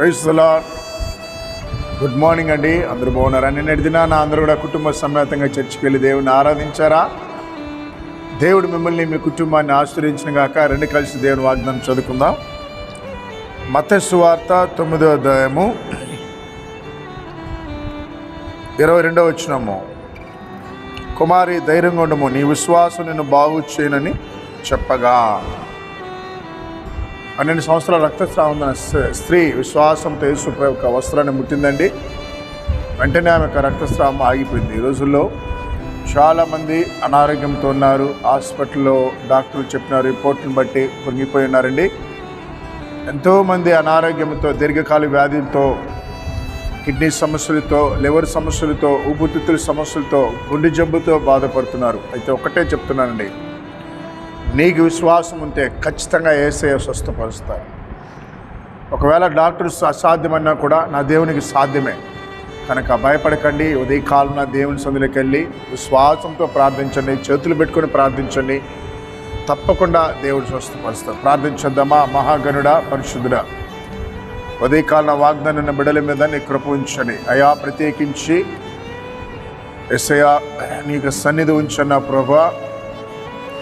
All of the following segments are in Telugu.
రైతులా గుడ్ మార్నింగ్ అండి. అందరూ బాగున్నారా? నిన్నటి దినాన అందరూ కూడా కుటుంబ సమేతంగా చర్చికి వెళ్ళి దేవుని ఆరాధించారా? దేవుడు మిమ్మల్ని మీ కుటుంబాన్ని ఆశ్రయించిన గాక రెండు కలిసి దేవుని వాగ్దానం చదువుకుందాం. మత సువార్త తొమ్మిదో అధ్యాయము ఇరవై రెండవ వచ్చినము కుమారి ధైర్యంగా ఉండము నీ విశ్వాసం నిన్ను బాగు చేయనని చెప్పగా. పన్నెండు సంవత్సరాల రక్తస్రావం ఉన్న స్త్రీ- విశ్వాసంతో యేసుప్రభు యొక్క వస్త్రాన్ని ముట్టిందండి. వెంటనే ఆమె యొక్క రక్తస్రావం ఆగిపోయింది. ఈ రోజుల్లో చాలామంది అనారోగ్యంతో ఉన్నారు. హాస్పిటల్లో డాక్టర్లు చెప్పిన రిపోర్ట్ని బట్టి పొంగిపోయి ఉన్నారండి. ఎంతోమంది అనారోగ్యంతో దీర్ఘకాల వ్యాధులతో కిడ్నీ సమస్యలతో లివర్ సమస్యలతో ఊపిరితిత్తుల సమస్యలతో గుండె జబ్బుతో బాధపడుతున్నారు. అయితే ఒకటే చెప్తున్నానండి. నీకు విశ్వాసం ఉంటే ఖచ్చితంగా ఏసే స్వస్థపరుస్తారు ఒకవేళ డాక్టర్ అసాధ్యమన్నా కూడా నా దేవునికి సాధ్యమే. కనుక భయపడకండి ఉదయకాలం దేవుని సందులోకి వెళ్ళి విశ్వాసంతో ప్రార్థించండి చేతులు పెట్టుకొని ప్రార్థించండి. తప్పకుండా దేవుడు స్వస్థపరుస్తారు ప్రార్థించద్దామా మహాగణుడా పరిశుద్ధుడా. ఉదయకాలం వాగ్దానం బిడల మీద నీ కృప ఉంచండి. అయా ప్రత్యేకించి ఎస్ఐ నీకు సన్నిధి ఉంచన్న ప్రభా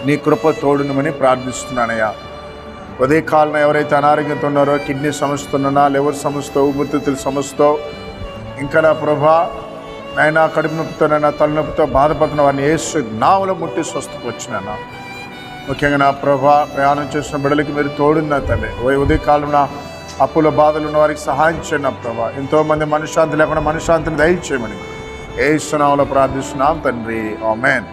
నీ కృప తోడునమని ప్రార్థిస్తున్నానయ్యా. ఉదయకాలం ఎవరైతే అనారోగ్యంతో ఉన్నారో కిడ్నీ సమస్యతో ఉన్నా లివర్ సమస్యతో ఊపిరితిత్తుల సమస్యతో ఇంకా నా ప్రభా నాయన కడుపు నొప్పితో నైనా తలనొప్పితో బాధపడుతున్న వారిని ఏసు నావలో ముట్టి స్వస్థపరిచినాను ముఖ్యంగా నా ప్రభా ప్రయాణం చేసిన బిడ్డలకి మీరు తోడున్న తండ్రి ఉదయకాలంలో అప్పుల బాధలు ఉన్న వారికి సహాయం చేయండి నా ప్రభా. ఎంతోమంది మనశ్శాంతి లేకుండా మనశ్శాంతిని దయచేయమని. ఏ సునామలో ప్రార్థిస్తున్నాం తండ్రి. ఆమెన్.